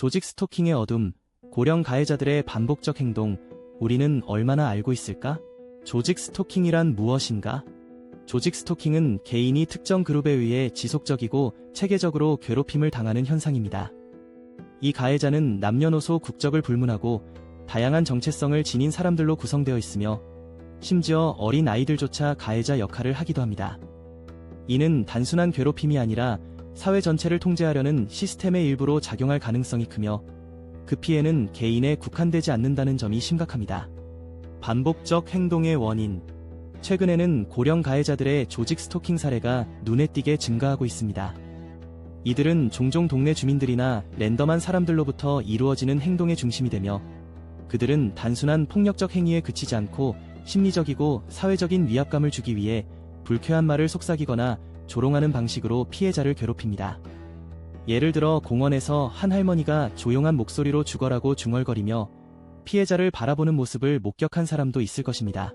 조직 스토킹의 어둠, 고령 가해자들의 반복적 행동, 우리는 얼마나 알고 있을까? 조직 스토킹이란 무엇인가? 조직 스토킹은 개인이 특정 그룹에 의해 지속적이고 체계적으로 괴롭힘을 당하는 현상입니다. 이 가해자는 남녀노소 국적을 불문하고 다양한 정체성을 지닌 사람들로 구성되어 있으며 심지어 어린 아이들조차 가해자 역할을 하기도 합니다. 이는 단순한 괴롭힘이 아니라 사회 전체를 통제하려는 시스템의 일부로 작용할 가능성이 크며 그 피해는 개인에 국한되지 않는다는 점이 심각합니다. 반복적 행동의 원인. 최근에는 고령 가해자들의 조직 스토킹 사례가 눈에 띄게 증가하고 있습니다. 이들은 종종 동네 주민들이나 랜덤한 사람들로부터 이루어지는 행동의 중심이 되며 그들은 단순한 폭력적 행위에 그치지 않고 심리적이고 사회적인 위압감을 주기 위해 불쾌한 말을 속삭이거나 조롱하는 방식으로 피해자를 괴롭힙니다. 예를 들어 공원에서 한 할머니가 조용한 목소리로 죽어라고 중얼거리며 피해자를 바라보는 모습을 목격한 사람도 있을 것입니다.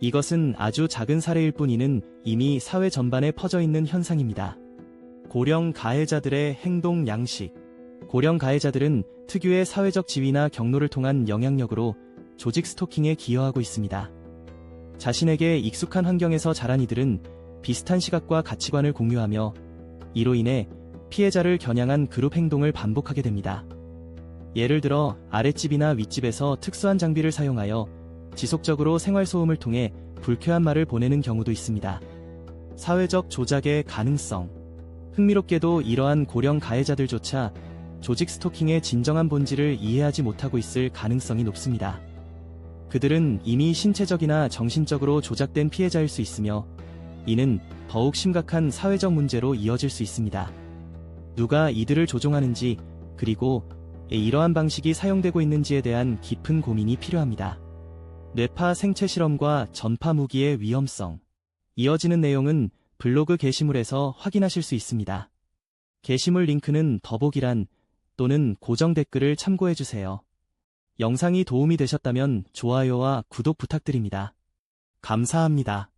이것은 아주 작은 사례일 뿐이는 이미 사회 전반에 퍼져 있는 현상입니다. 고령 가해자들의 행동 양식. 고령 가해자들은 특유의 사회적 지위나 경로를 통한 영향력으로 조직 스토킹에 기여하고 있습니다. 자신에게 익숙한 환경에서 자란 이들은 비슷한 시각과 가치관을 공유하며 이로 인해 피해자를 겨냥한 그룹 행동을 반복하게 됩니다. 예를 들어 아랫집이나 윗집에서 특수한 장비를 사용하여 지속적으로 생활소음을 통해 불쾌한 말을 보내는 경우도 있습니다. 사회적 조작의 가능성. 흥미롭게도 이러한 고령 가해자들조차 조직 스토킹의 진정한 본질을 이해하지 못하고 있을 가능성이 높습니다. 그들은 이미 신체적이나 정신적으로 조작된 피해자일 수 있으며 이는 더욱 심각한 사회적 문제로 이어질 수 있습니다. 누가 이들을 조종하는지 그리고 이러한 방식이 사용되고 있는지에 대한 깊은 고민이 필요합니다. 뇌파 생체 실험과 전파 무기의 위험성. 이어지는 내용은 블로그 게시물에서 확인하실 수 있습니다. 게시물 링크는 더보기란 또는 고정 댓글을 참고해주세요. 영상이 도움이 되셨다면 좋아요와 구독 부탁드립니다. 감사합니다.